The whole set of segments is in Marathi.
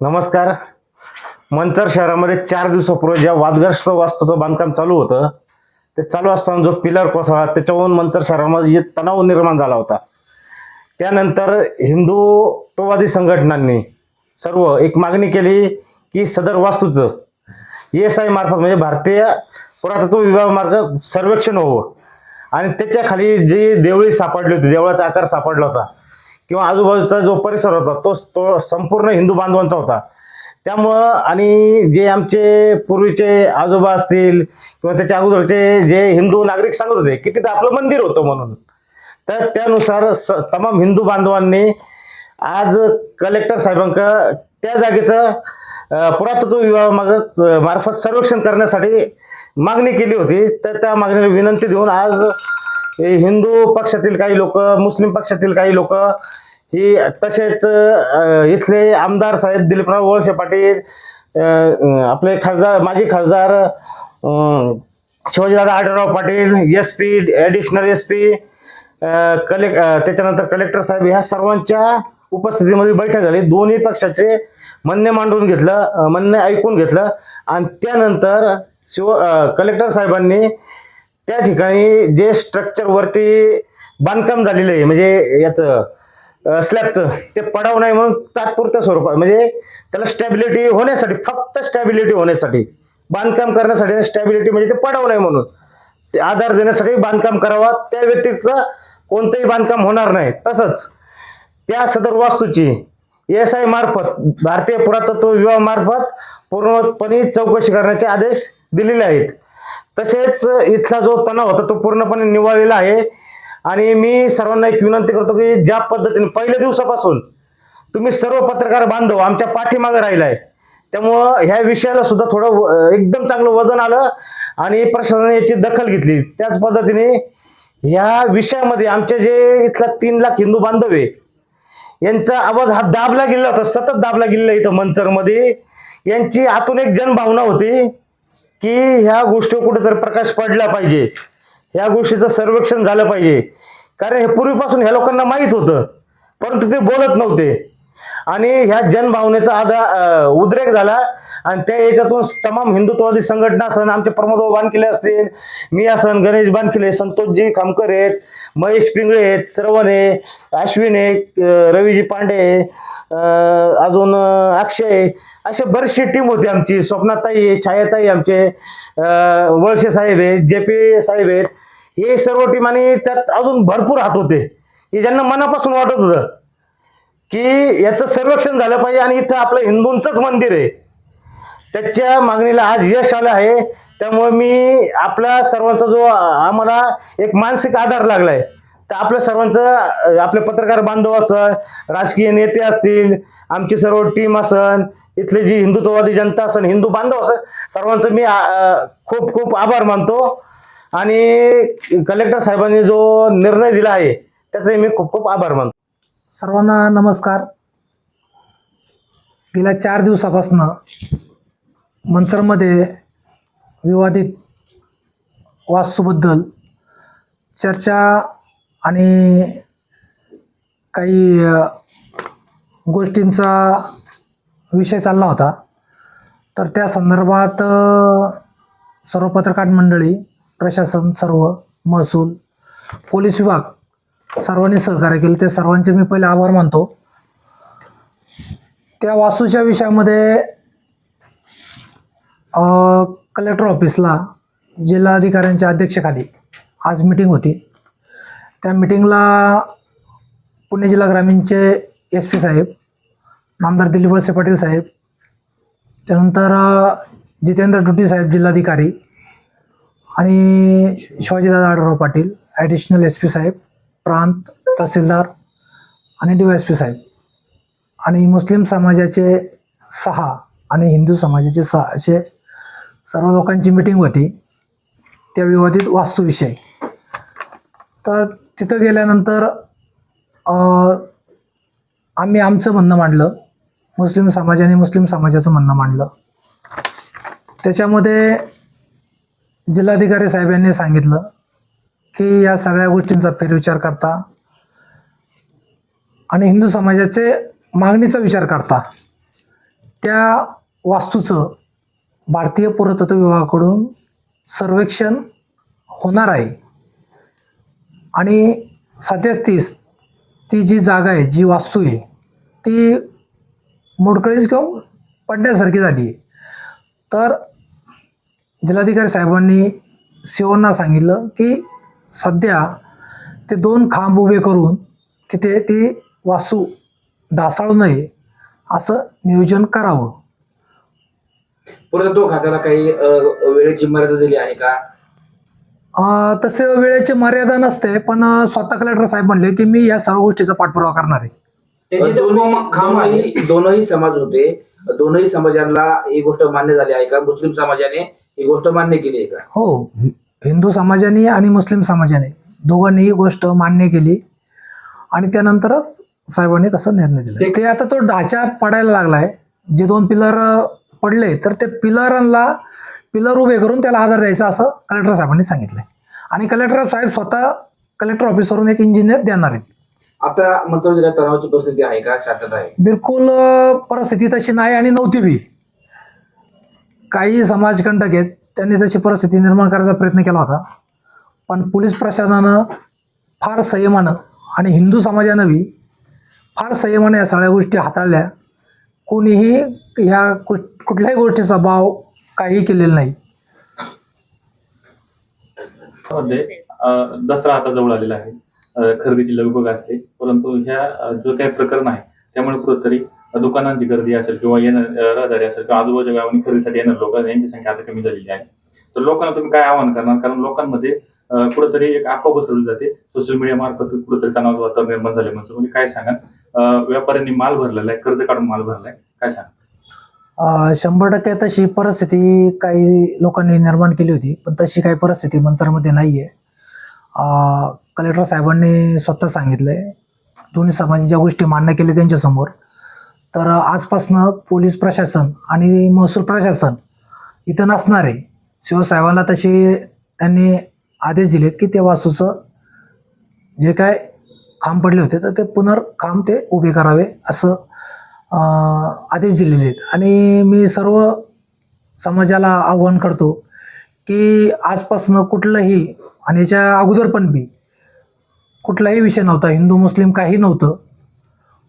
नमस्कार. मंतर शहरामध्ये चार दिवसापूर्वी ज्या वादग्रस्त वास्तूचं बांधकाम चालू होतं ते चालू असताना जो पिलर कोसळा त्याच्यावरून मंतर शहरामध्ये जे तणाव निर्माण झाला होता. त्यानंतर हिंदुत्ववादी संघटनांनी सर्व एक मागणी केली की सदर वास्तूचं एस आय मार्फत म्हणजे भारतीय पुरातत्व विभागामार्फत सर्वेक्षण व्हावं. आणि त्याच्याखाली जी देवळी सापडली होती देवळाचा आकार सापडला होता किंवा आजूबाजूचा जो परिसर होता तो तो संपूर्ण हिंदू बांधवांचा होता. त्यामुळं आणि जे आमचे पूर्वीचे आजोबा असतील किंवा त्याच्या अगोदरचे जे हिंदू नागरिक सांगत होते की तिथं आपलं मंदिर होतं म्हणून. तर त्यानुसार स तमाम हिंदू बांधवांनी आज कलेक्टर साहेबांका त्या जागेचं पुरातत्व विभागामार्फत मार्फत सर्वेक्षण करण्यासाठी मागणी केली होती. तर त्या मागणीला विनंती देऊन आज हे हिंदू पक्षातील काही लोक मुस्लिम पक्षातील काही लोक ही तसेच इथले आमदार साहेब दिलीपराव वळसे पाटील आपले खासदार माजी खासदार Shivajidada Adhalrao Patil S P additional S P कले त्याच्यानंतर कलेक्टर साहेब ह्या सर्वांच्या उपस्थितीमध्ये बैठक झाली. दोन्ही पक्षाचे म्हणणे मांडून घेतलं म्हणणे ऐकून घेतलं. आणि त्यानंतर शिव कलेक्टर साहेबांनी त्या ठिकाणी जे स्ट्रक्चरवरती बांधकाम झालेलं आहे म्हणजे याचं स्लॅबचं ते पडाव नाही म्हणून तात्पुरत्या स्वरूपात म्हणजे त्याला स्टॅबिलिटी होण्यासाठी फक्त स्टॅबिलिटी होण्यासाठी बांधकाम करण्यासाठी स्टॅबिलिटी म्हणजे ते पडाव नाही म्हणून ते आधार देण्यासाठी बांधकाम करावा त्या व्यतिरिक्त कोणतंही बांधकाम होणार नाही. तसंच त्या सदर वास्तूची एस आय मार्फत भारतीय पुरातत्व विभागामार्फत पूर्णपणे चौकशी करण्याचे आदेश दिलेले आहेत. तसेच इथला जो तणाव होता तो पूर्णपणे निवाळलेला आहे. आणि मी सर्वांना एक विनंती करतो की ज्या पद्धतीने पहिल्या दिवसापासून तुम्ही सर्व पत्रकार बांधव आमच्या पाठीमागे राहिलाय त्यामुळं ह्या विषयाला सुद्धा थोडं व- एकदम चांगलं वजन आलं आणि प्रशासनाने याची दखल घेतली. त्याच पद्धतीने ह्या विषयामध्ये आमचे जे इथला तीन लाख हिंदू बांधव आहे यांचा आवाज हा दाबला गेला होता सतत दाबला गेलेला इथं मंचरमध्ये. यांची आतून एक जनभावना होती की ह्या गोष्टीवर कुठेतरी प्रकाश पडला पाहिजे. ह्या गोष्टीचं सर्वेक्षण झालं पाहिजे. कारण हे पूर्वीपासून ह्या लोकांना माहीत होतं. परंतु ते बोलत नव्हते. आणि ह्या जनभावनेचा आधा उद्रेक झाला. आणि त्या याच्यातून तमाम हिंदुत्ववादी संघटना असन आमचे प्रमोद बानकिले असतील मी असन गणेश बानकिले संतोषजी खामकर आहेत महेश पिंगळे आहेत श्रवण आहे अश्विन आहे रवीजी पांडे आहे, अजून अक्षय आहे. अशी बरीचशी टीम होती आमची. स्वप्नाताई आहे छायाताई आमचे वळसे साहेब आहे जे पी साहेब आहेत. हे सर्व टीम आणि त्यात अजून भरपूर हात होते. की ज्यांना मनापासून वाटत होतं की याचं सर्वेक्षण झालं पाहिजे आणि इथं आपलं हिंदूंचंच मंदिर आहे. त्याच्या मागणीला आज यश आलं आहे. त्यामुळे मी आपला सर्वांचा जो आम्हाला एक मानसिक आधार लागलाय. तर आपल्या सर्वांचं आपले पत्रकार बांधव असल राजकीय नेते असतील आमची सर्व टीम असन इथली जी हिंदुत्ववादी जनता असन हिंदू बांधव असन सर्वांचं मी खूप खूप आभार मानतो. आणि कलेक्टर साहेबांनी जो निर्णय दिला आहे त्याचे मी खूप खूप आभार मानतो. सर्वांना नमस्कार. गेल्या चार दिवसापासून मनसरमध्ये विवादित वास्तूबद्दल चर्चा आणि काही गोष्टींचा विषय चालला होता. तर त्या संदर्भात सर्व पत्रकार मंडळी प्रशासन सर्व महसूल पोलीस विभाग सर्वांनी सहकार्य केलं. ते सर्वांचे मी पहिले आभार मानतो. त्या वास्तूच्या विषयामध्ये कलेक्टर ऑफिसला जिल्हाधिकाऱ्यांच्या अध्यक्षेखाली आज मिटिंग होती. त्या मिटिंगला पुणे जिल्हा ग्रामीणचे एस पी साहेब नामदार दिलीप वळसे पाटील साहेब त्यानंतर जितेंद्र डुटी साहेब जिल्हाधिकारी आणि Shivajidada Adhalrao Patil additional S P साहेब प्रांत तहसीलदार आणि डी एस पी साहेब. आणि मुस्लिम समाजाचे सहा आणि हिंदू समाजाचे सहा असे सर्व लोकांची मिटिंग होती. त्या विवादित वास्तूविषयी तर तिथं गेल्यानंतर आम्ही आमचं म्हणणं मांडलं. मुस्लिम समाजाने मुस्लिम समाजाचं म्हणणं मांडलं. त्याच्यामध्ये जिल्हाधिकारी साहेब यांनी सांगितलं की या सगळ्या गोष्टींचा फेरविचार करता आणि हिंदू समाजाचे मागणीचा विचार करता. त्या वास्तूचं भारतीय पुरातत्व विभागाकडून सर्वेक्षण होणार आहे. आणि सध्या तीस ती जी जागा आहे जी वास्तू आहे ती मोडकळीच किंवा पडण्यासारखी झाली आहे. तर जिल्हाधिकारी साहेबांनी सीओना सांगितलं की सध्या ते दोन खांब उभे करून तिथे ती वास्तू ढासाळू नये असं नियोजन करावं. पुरातत्व खात्याला काही अ, वेळेची मर्यादा दिली आहे का? अं, तसे वेळेची मर्यादा नसते पण स्वतः कलेक्टर साहेब म्हणले की मी या सर्व गोष्टीचा पाठपुरावा करणार आहे. अ, दोन्ही दोनही दोनही समाज होते. दोनही समाजांना ही गोष्ट मान्य झाली आहे का? मुस्लिम समाजाने ही गोष्ट मान्य केली आहे का? हो हि- हिंदू समाजाने आणि मुस्लिम समाजाने दोघांनी ही गोष्ट मान्य केली. आणि त्यानंतरच साहेबांनी तसा निर्णय दिला. ते आता तो ढाचा पडायला लागलाय. जे दोन पिलर पडले तर ते पिलरांना पिलर उभे करून त्याला आधार द्यायचा असं कलेक्टर साहेबांनी सांगितलंय. आणि कलेक्टर साहेब स्वतः कलेक्टर ऑफिसवरून एक इंजिनियर देणार आहेत. आता मंत्र जिल्ह्यात तणावाची परिस्थिती आहे का? शांतता आहे. बिलकुल परिस्थिती तशी नाही आणि नव्हती बी. काही समाजकंटक आहेत त्यांनी तशी परिस्थिती निर्माण करायचा प्रयत्न केला होता. पण पोलीस प्रशासनानं फार संयमानं आणि हिंदू समाजानं बी फार संयमानं या सगळ्या गोष्टी हाताळल्या. कोणीही ह्या कुठल्याही गोष्टीचा भाव काही केलेला नाही. दसरा आता जवळ आलेला आहे. खरेदीची लगबग असते परंतु ह्या जो काही प्रकरण आहे त्यामुळे कुठंतरी दुकानांची गर्दी असेल किंवा येणं रहदारी असेल किंवा आजूबाजूच्या गावांनी खरेदीसाठी येणार लोक यांची संख्या आता कमी झालेली आहे. तर लोकांना तुम्ही काय आवाहन करणार? कारण लोकांमध्ये कुठंतरी एक अफवा बसवली जाते. सोशल मीडिया मार्फत कुठंतरी तणावाचं वातावरण निर्माण झाले म्हणजे काय सांगा व्यापाऱ्यांनी माल भरलेला आहे कर्ज काढून माल भरलाय काय सांगा शंभर टक्के तशी परिस्थिती काही लोकांनी निर्माण केली होती पण तशी काही परिस्थिती मनसरमध्ये नाही आहे कलेक्टर साहेबांनी स्वतः सांगितलं आहे दोन्ही समाजाच्या ज्या गोष्टी मान्य केल्या त्यांच्यासमोर तर आजपासनं पोलीस प्रशासन आणि महसूल प्रशासन इथं नसणार आहे शिवसाहेबांना तशी त्यांनी आदेश दिलेत की ते वासूचं जे काय खांब पडले होते तर ते पुनर्काम ते उभे करावे असं आदेश दिलेले आहेत. आणि मी सर्व समाजाला आव्हान करतो की आजपासनं कुठलंही आणि याच्या अगोदर पण बी कुठलाही विषय नव्हता. हिंदू मुस्लिम काही नव्हतं.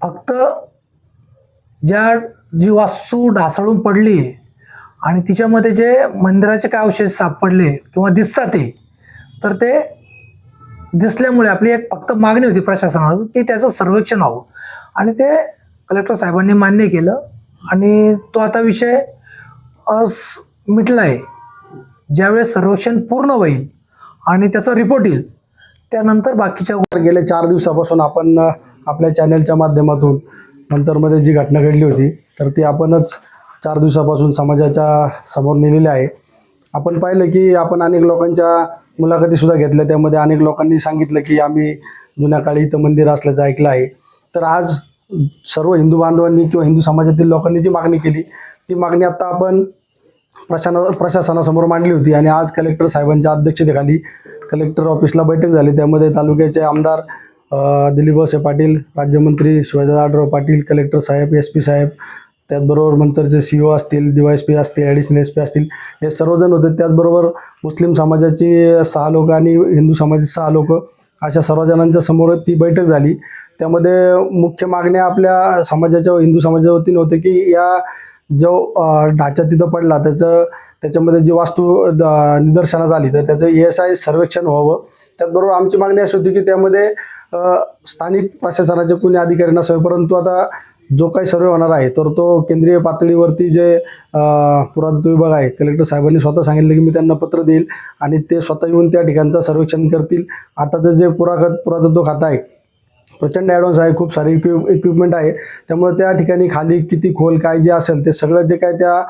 फक्त ज्या जी वास्तू ढासळून पडली आहे आणि तिच्यामध्ये जे मंदिराचे काय अवशेष सापडले किंवा दिसतात ते तर ते दिसल्यामुळे आपली एक फक्त मागणी होती प्रशासनावर की त्याचं सर्वेक्षण व्हावं. आणि ते कलेक्टर साहेबांनी मान्य केलं आणि तो आता विषय अस मिटला आहे ज्यावेळेस सर्वेक्षण पूर्ण होईल आणि त्याचा रिपोर्ट येईल त्यानंतर बाकीच्या गेल्या चार दिवसापासून आपण आपल्या चॅनलच्या माध्यमातून नंतरमध्ये जी घटना घडली होती तर ती आपणच चार दिवसापासून समाजाच्या समोर नेलेली आहे. आपण पाहिलं की आपण अनेक लोकांच्या मुलाखतीसुद्धा घेतल्या त्यामध्ये अनेक लोकांनी सांगितलं की आम्ही जुन्या काळी इथं मंदिर असल्याचं ऐकलं आहे. तर आज सर्व हिंदू बांधवांनी किंवा हिंदू समाजातील लोकांनी जी मागणी केली ती मागणी आत्ता आपण प्रशाना प्रशासनासमोर मांडली होती आणि आज कलेक्टर साहेबांच्या अध्यक्षतेखाली कलेक्टर ऑफिसला बैठक झाली. त्यामध्ये तालुक्याचे आमदार दिलीप वळसे पाटील राज्यमंत्री शिवाजीराव आढराव पाटील कलेक्टर साहेब एस पी साहेब त्याचबरोबर मंतरचे सी ओ असतील डी वाय एस पी असतील ॲडिशनल एस पी असतील हे सर्वजण होते. त्याचबरोबर मुस्लिम समाजाची सहा लोक आणि हिंदू समाजाचे सहा लोक अशा सर्वजणांच्या समोर ती बैठक झाली. त्यामध्ये मुख्य मागण्या आपल्या समाजाच्या हिंदू समाजाच्या वतीने होते की या जो ढाचा तिथं पडला त्याचं त्याच्यामध्ये जी वास्तू द- निदर्शनास आली तर त्याचं ई एस आय सर्वेक्षण व्हावं. त्याचबरोबर आमची मागणी अशी होती की त्यामध्ये स्थानिक प्रशासनाचे कोणी अधिकारी नसावे परंतु आता जो काही सर्वे होणार आहे तर तो केंद्रीय पातळीवरती जे पुरातत्व विभाग आहे कलेक्टर साहेबांनी स्वतः सांगितलं की मी त्यांना पत्र देईल आणि ते स्वतः येऊन त्या ठिकाणचं सर्वेक्षण करतील. आताचं जे पुराखत पुरातत्व खातं आहे प्रचंड ॲडव्हान्स आहे खूप सारे इक्विप इक्विपमेंट आहे. त्यामुळे त्या ठिकाणी खाली किती खोल काय जे असेल ते सगळं जे काय त्या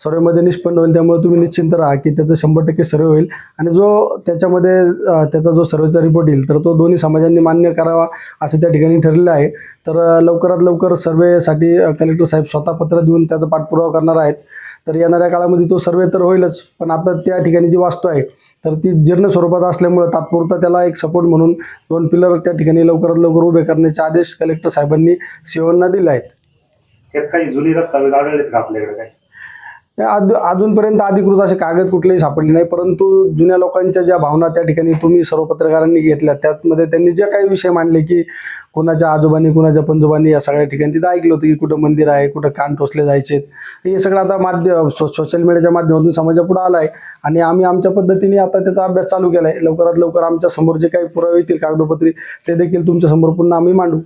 सर्वेमध्ये निष्पन्न होईल. त्यामुळे तुम्ही निश्चिंत राहा की त्याचं शंभर टक्के सर्वे होईल. आणि जो त्याच्यामध्ये त्याचा जो सर्वेचा रिपोर्ट येईल तर तो दोन्ही समाजांनी मान्य करावा असं त्या ठिकाणी ठरलेलं आहे. तर लवकरात लवकर सर्वेसाठी कलेक्टर साहेब स्वतः पत्र देऊन त्याचा पाठपुरावा करणार आहेत. तर येणाऱ्या काळामध्ये तो सर्वे तर होईलच पण आता त्या ठिकाणी जी वास्तू आहे तर ती जीर्ण स्वरूपात असल्यामुळं तात्पुरता त्याला एक सपोर्ट म्हणून दोन पिलर त्या ठिकाणी लवकरात लवकर उभे करण्याचे आदेश कलेक्टर साहेबांनी सीओना दिले आहेत. त्यात काही जुनी रस्ता आढळलेत का आपल्याकडे काय अजून अजूनपर्यंत अधिकृत असे कागद कुठलेही सापडले नाही परंतु जुन्या लोकांच्या ज्या भावना त्या ठिकाणी तुम्ही सर्व पत्रकारांनी घेतल्या त्यातमध्ये त्यांनी जे काही विषय मांडले की कुणाच्या आजोबांनी कुणाच्या पंजोबांनी या सगळ्या ठिकाणी तिथं ऐकलं होतं की कुठं मंदिर आहे कुठं कान टोचले जायचे हे सगळं आता माध्यम सो सोशल मीडियाच्या माध्यमातून समाजापुढं आलं आहे आणि आम्ही आमच्या पद्धतीने आता त्याचा अभ्यास चालू केला आहे लवकरात लवकर आमच्यासमोर जे काही पुरावे येतील कागदोपत्री ते देखील तुमच्यासमोर पुन्हा आम्ही मांडू.